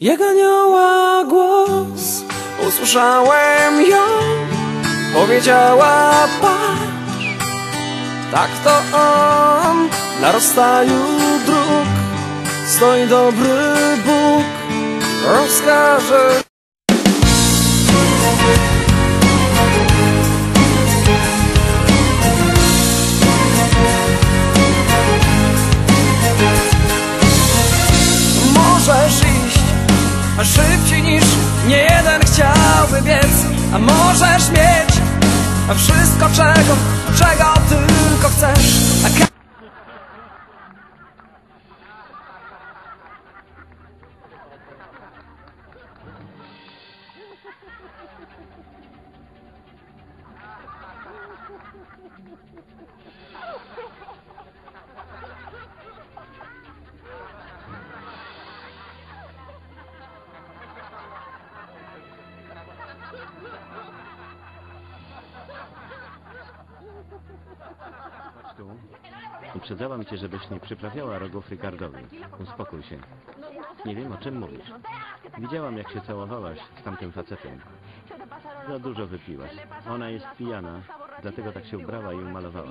Jak anioła głos usłyszałem ją Powiedziała patrz Tak to on na rozstaju dróg Stoi dobry Bóg Rozkaże szybciej niż nie jeden chciałby biec. A możesz mieć wszystko czego, czego tylko Uprzedzałam cię, żebyś nie przyprawiała rogów Ricardowi. Uspokój się. Nie wiem, o czym mówisz. Widziałam, jak się całowałaś z tamtym facetem. Za dużo wypiłaś. Ona jest pijana, dlatego tak się ubrała i umalowała.